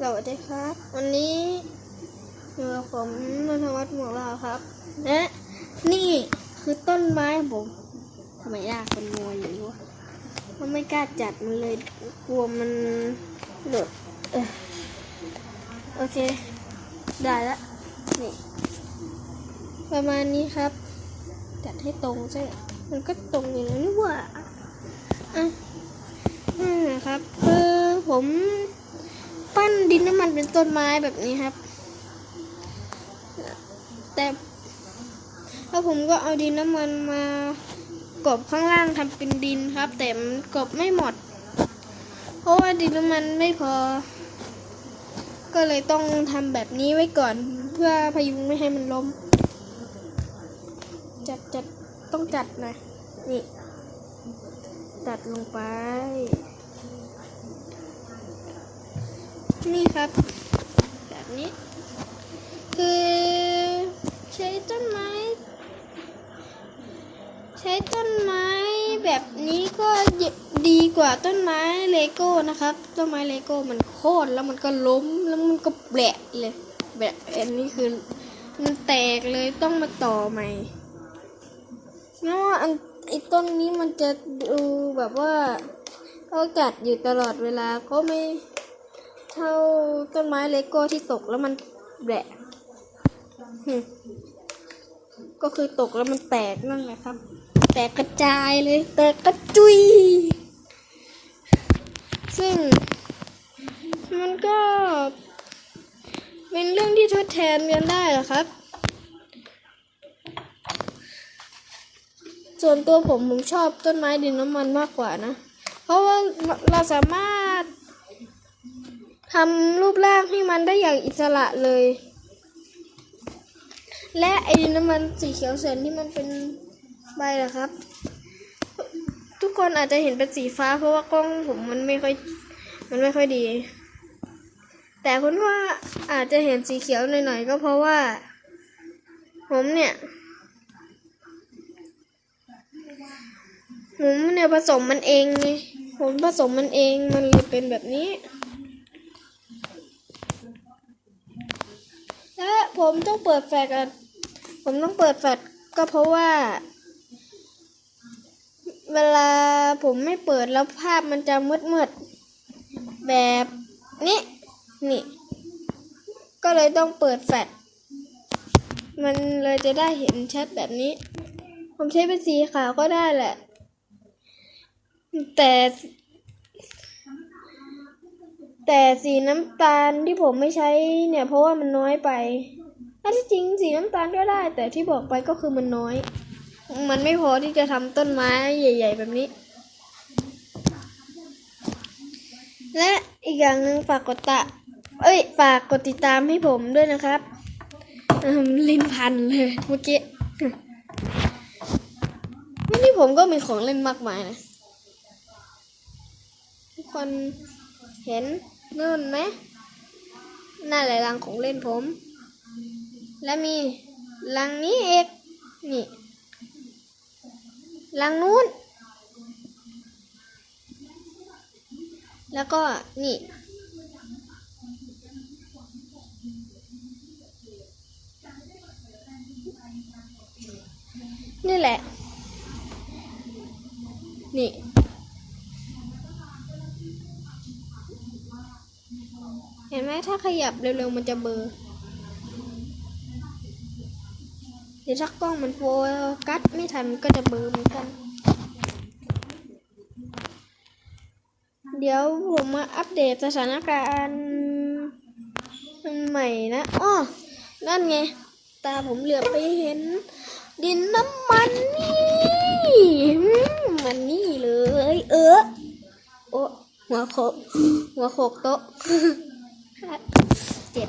สวัสดีครับ วันนี้อยู่กับผมนนทวัฒน์หมวกลาวครับ และนี่คือต้นไม้ผมทำไมยากจนงัวอยู่วะมันไม่กล้าจัดมันเลยกลัวมันหลุดโอเค ได้ละนี่ ประมาณนี้ครับ จัดให้ตรงใช่มันก็ตรงอย่างนั้นว่าอะนั่นะครับ คือผม ดินน้ำมันเป็นต้นไม้แบบนี้ครับ แต่แล้วผมก็เอาดินน้ำมันมากบข้างล่างทำเป็นดินครับ แต่มันกบไม่หมด เพราะว่าดินน้ำมันไม่พอ ก็เลยต้องทำแบบนี้ไว้ก่อน เพื่อพยุงไม่ให้มันล้ม จัดจัดต้องจัดหน่อยนี่ ตัดลงไป นี่ครับ แบบนี้ คือใช้ต้นไม้ ใช้ต้นไม้แบบนี้ก็ดีกว่าต้นไม้เลโก้นะครับ ต้นไม้เลโก้มันโค่นแล้วมันก็ล้มแล้วมันก็แบะเลย แบะอันนี้คือมันแตกเลยต้องมาต่อใหม่เพราะว่าอันไอ้ต้นนี้มันจะดูแบบว่าก็กัดอยู่ตลอดเวลาก็ไม่ เท่าต้นไม้เลโก้ที่ตกแล้วมันแบะหึก็คือตกแล้วมันแตกนั่นแหละครับ แตกกระจายเลย แตกกระจุย ซึ่ง มันก็ เป็นเรื่องที่ทดแทนกันได้เหรอครับ ส่วนตัวผมผมชอบต้นไม้ดินน้ำมันมากกว่านะ เพราะว่าเราสามารถ ทำรูปร่างให้มันได้อย่างอิสระเลย และไอ้น้ำมันสีเขียวเสนที่มันเป็นใบนะครับ ทุกคนอาจจะเห็นเป็นสีฟ้า เพราะว่ากล้องผมมันไม่ค่อยมันไม่ค่อยดี แต่คุณว่าอาจจะเห็นสีเขียวหน่อยๆก็เพราะว่า ผมเนี่ยผมเนี่ยผสมมันเองไงผมผสมมันเองมันเลยเป็นแบบนี้ และผมต้องเปิดแฟลชอะผมต้องเปิดแฟลชก็เพราะว่า เวลาผมไม่เปิดแล้วภาพมันจะมืดมืดๆแบบนี้นี่ ก็เลยต้องเปิดแฟลชมันเลยจะได้เห็นชัดแบบนี้ ผมใช้เป็นสีขาวก็ได้แหละ แต่ แต่สีน้ำตาลที่ผมไม่ใช้เนี่ย เพราะว่ามันน้อยไปถ้าที่จริงสีน้ำตาลก็ได้ แต่ที่บอกไปก็คือมันน้อย มันไม่พอที่จะทำต้นไม้ใหญ่ ๆ แบบนี้ และอีกอย่างหนึ่งฝากกดตะ เอ้ย ฝากกดติดตามให้ผมด้วยนะครับลิ้นพันเลยเมื่อกี้วันนี้ผมก็มีของเล่นมากมายนะทุกคน เห็นนู่นไหมหน้าหลายรังของเล่นผม และมีรังนี้เอกนี่รังนู้น แล้วก็นี่นี่แหละ นี่ ห็นไหมถ้าขยับเร็วๆมันจะเบลอเดี๋ยวถ้ากล้องมันโฟกัสไม่ทันมันก็จะเบลอเหมือนกัน เดี๋ยวผมมาอัปเดตสถานการณ์ใหม่นะอ้อนั่นไง ตาผมเหลือบไปเห็น ดินน้ำมันนี่มมันนี่เลย เออโอ้หัวโขกหัวโขกโต๊ะ เจ็บ